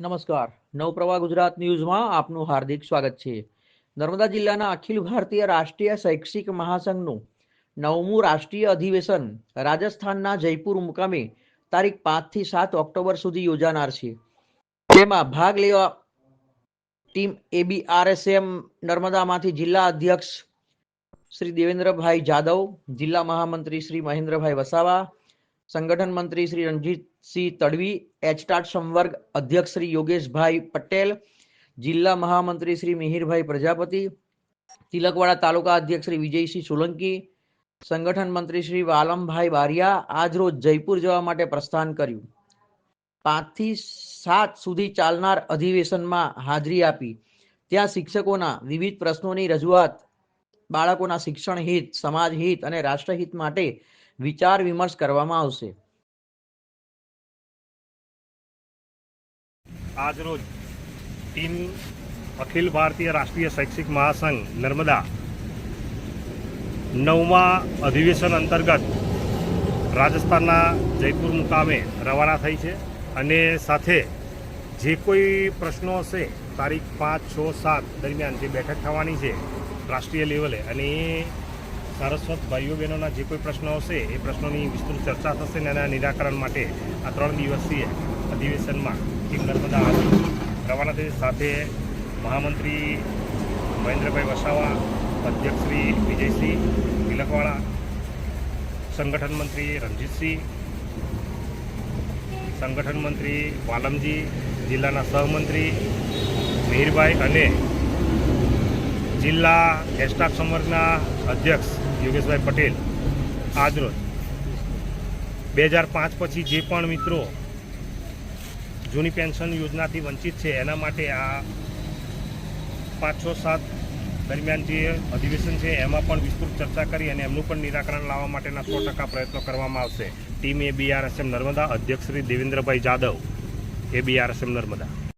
નમસ્કાર. નવપ્રવાહ ગુજરાત ન્યૂઝમાં આપનું હાર્દિક સ્વાગત છે. નર્મદા જિલ્લાના અખિલ ભારતીય રાષ્ટ્રીય શૈક્ષિક મહાસંઘનું નવમું રાષ્ટ્રીય અધિવેશન રાજસ્થાનના જયપુર મુકામે તારીખ પાંચથી સાત ઓક્ટોબર સુધી યોજાનાર છે. તેમાં ભાગ લેવા ટીમ એબીઆરએસએમ નર્મદામાંથી જિલ્લા અધ્યક્ષ શ્રી દેવેન્દ્રભાઈ જાદવ, જિલ્લા મહામંત્રી શ્રી મહેન્દ્રભાઈ વસાવા સંગઠન મંત્રી શ્રી રણજીતસિંહ તડવી એચટાટ સંવર્ગ અધ્યક્ષ શ્રી યોગેશભાઈ પટેલ, જિલ્લા મહામંત્રી શ્રી મિહિરભાઈ પ્રજાપતિ, તિલકવાડા તાલુકા અધ્યક્ષ શ્રી વિજયસિંહ સોલંકી, સંગઠન મંત્રી શ્રી વાલમભાઈ બારિયા આજરોજ જયપુર જવા માટે પ્રસ્થાન કર્યું. પાંચથી સાત સુધી ચાલનાર અધિવેશનમાં હાજરી આપી. ત્યાં શિક્ષકોના વિવિધ પ્રશ્નોની રજૂઆત, બાળકોના શિક્ષણ હિત, સમાજ હિત અને રાષ્ટ્રહિત માટે વિચાર વિમર્શ કરવામાં આવશે. આજરોજ ટીમ અખિલ ભારતીય રાષ્ટ્રીય શૈક્ષિક મહાસંઘ નર્મદા નવમા અધિવેશન અંતર્ગત રાજસ્થાનના જયપુર મુકામે રવાના થઈ છે અને સાથે જે કોઈ પ્રશ્નો હશે તારીખ પાંચ, છ, સાત દરમિયાન જે બેઠક થવાની છે રાષ્ટ્રીય લેવલે અને એ સારસ્વત ભાઈઓ બહેનોના જે કોઈ પ્રશ્નો હશે, એ પ્રશ્નોની વિસ્તૃત ચર્ચા થશે અને એના નિરાકરણ માટે આ ત્રણ દિવસીય અધિવેશનમાં ટીમ નર્મદા રવાના થઈ સાથે મહામંત્રી મહેન્દ્રભાઈ વસાવા, અધ્યક્ષ શ્રી વિજયસિંહ તિલકવાળા, સંગઠન મંત્રી રણજીતસિંહ, સંગઠન મંત્રી વાલમજી જિલ્લાના સહમંત્રી મિહિરભાઈ અને જિલ્લા એસ્ટાફ સંવર્ગના અધ્યક્ષ યોગેશભાઈ પટેલ આજરોજ બે હજાર પાંચ પછી જે પણ મિત્રો જૂની પેન્શન યોજનાથી વંચિત છે, એના માટે આ પાંચ, છ, સાત દરમિયાન જે અધિવેશન છે, એમાં પણ વિસ્તૃત ચર્ચા કરી અને એમનું પણ નિરાકરણ લાવવા માટેના સો ટકા પ્રયત્નો કરવામાં આવશે. ટીમ એ બીઆરએસએમ નર્મદા, અધ્યક્ષ શ્રી દેવેન્દ્રભાઈ જાદવ એ બીઆરએસએમ નર્મદા.